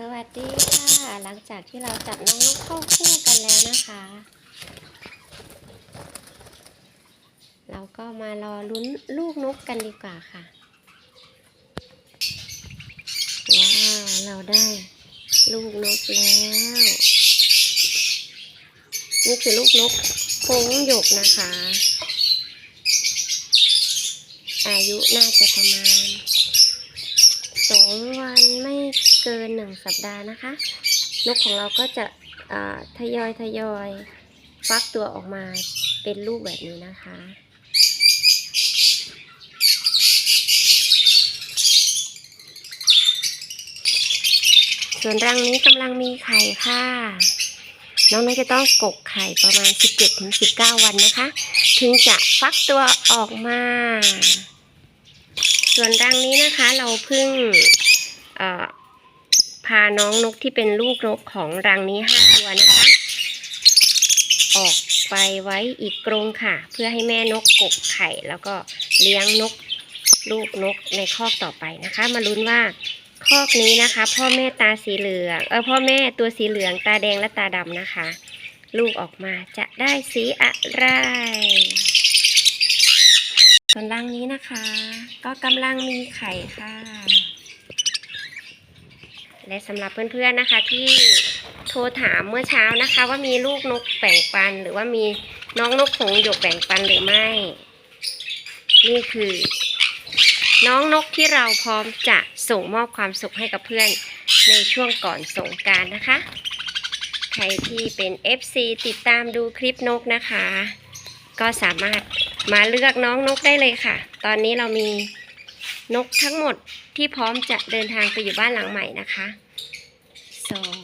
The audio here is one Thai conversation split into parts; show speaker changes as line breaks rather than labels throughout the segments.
สวัสดีค่ะ หลังจากที่เราจับน้องนกเข้าคู่กันแล้วนะคะ เราก็มารอลุ้นลูกนกกันดีกว่าค่ะ ว้าวเราได้ลูกนกแล้ว นี่คือลูกนกโค้งหยกนะคะ อายุน่าจะประมาณสองวันไม่ เกินหนึ่งสัปดาห์นะคะ นกของเราก็จะทยอยทยอยฟักตัวออกมาเป็นลูกแบบนี้นะคะ ส่วนรังนี้กำลังมีไข่ค่ะ น้องนจะต้องกกไข่ประมาณ 17-19 วันนะคะ ถึงจะฟักตัวออกมา ส่วนรังนี้นะคะเราเพิ่งเอ่อ พาน้องนกที่เป็นลูกนกของรังนี้ห้าตัวนะคะ ออกไปไว้อีกกรงค่ะ เพื่อให้แม่นกกกไข่ แล้วก็เลี้ยงนกลูกนกในคอกต่อไปนะคะ มาลุ้นว่าคอกนี้นะคะ พ่อแม่ตาสีเหลืองเออพ่อแม่ตัวสีเหลืองตาแดงและตาดำนะคะ ลูกออกมาจะได้สีอะไรส่วนรังนี้นะคะ ก็กำลังมีไข่ค่ะ และสำหรับเพื่อนๆนะคะที่โทรถามเมื่อเช้านะคะ ว่ามีลูกนกแบ่งปัน หรือว่ามีน้องนกหงส์หยกแบ่งปันหรือไม่ นี่คือ น้องนกที่เราพร้อมจะส่งมอบความสุขให้กับเพื่อนในช่วงก่อนสงการนะคะ ใครที่เป็น FC ติดตามดูคลิปนกนะคะ ก็สามารถมาเลือกน้องนกได้เลยค่ะ ตอนนี้เรามี นกทั้งหมดที่พร้อมจะเดินทางไปอยู่บ้านหลังใหม่นะคะสอง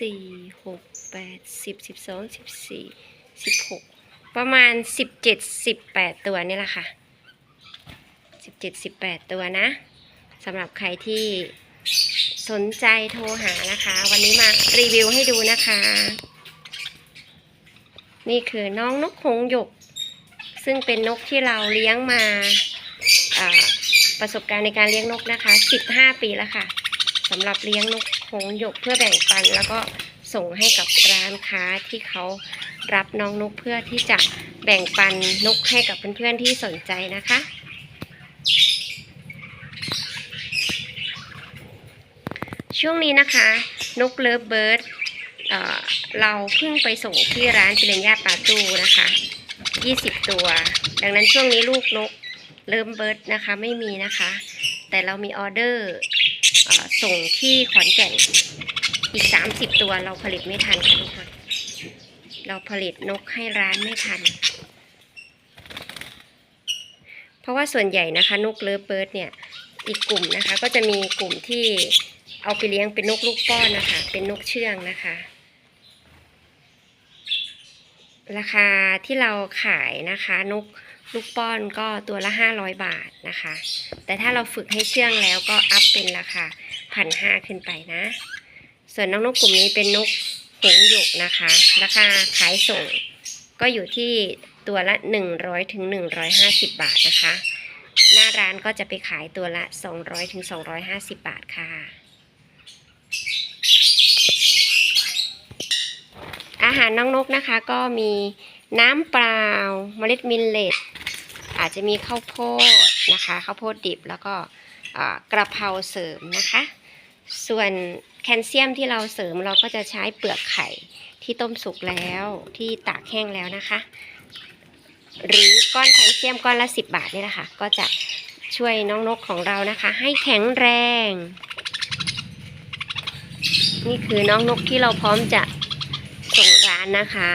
สี่หกแปดสิบสิบสองสิบสี่สิบหกประมาณสิบเจ็ดสิบแปดตัวนี่แหละค่ะสิบเจ็ดสิบแปดตัวนะสำหรับใครที่สนใจโทรหานะคะ วันนี้มารีวิวให้ดูนะคะ นี่คือน้องนกหงหยก ซึ่งเป็นนกที่เราเลี้ยงมา ประสบการณ์ในการเลี้ยงนกนะคะ 15 ปีแล้วค่ะสำหรับเลี้ยงนกหงหยกเพื่อแบ่งปัน แล้วก็ส่งให้กับร้านค้าที่เขารับน้องนกเพื่อที่จะแบ่งปันนกให้กับเพื่อนๆที่สนใจนะคะ ช่วงนี้นะคะ นกเลิฟเบิร์ดเราเพิ่งไปส่งที่ร้านปิเรนยาปาตูนะคะ 20 ตัว ดังนั้นช่วงนี้ลูกนก เริ่มเบิร์ดนะคะไม่มีนะคะ แต่เรามีออเดอร์ส่งที่ขอนแก่นอีก 30 ตัวเราผลิตไม่ทันค่ะทุกคนเราผลิตนกให้ร้านไม่ทัน เพราะว่าส่วนใหญ่นะคะ นกเลิฟเบิร์ดเนี่ยอีกกลุ่มนะคะ ก็จะมีกลุ่มที่เอาไปเลี้ยงเป็นนกลูกป้อนนะคะ เป็นนกเชื่องนะคะ ราคาที่เราขายนะคะนก ลูกป้อนก็ตัวละ 500 บาทนะคะ แต่ถ้าเราฝึกให้เชื่องแล้วก็อัพเป็นราคาพันห้าขึ้นไปนะ ส่วนน้องนกกลุ่มนี้เป็นนกหงหยกนะคะ ราคาขายส่งก็อยู่ที่ตัวละ 100ถึง150 บาทนะคะ หน้าร้านก็จะไปขายตัวละ 200ถึง250 บาทค่ะ อาหารน้องนกนะคะก็มีน้ำเปล่าเมล็ดมิลเลต อาจจะมีข้าวโพดนะคะข้าวโพดดิบแล้วก็กระเพราเสริมนะคะ ส่วนแคลเซียมที่เราเสริมเราก็จะใช้เปลือกไข่ที่ต้มสุกแล้วที่ตากแห้งแล้วนะคะ หรือก้อนแคลเซียมก้อนละ 10 บาทนี่แหละค่ะก็จะช่วยน้องนกของเรานะคะ ให้แข็งแรง นี่คือน้องนกที่เราพร้อมจะส่งร้านนะคะ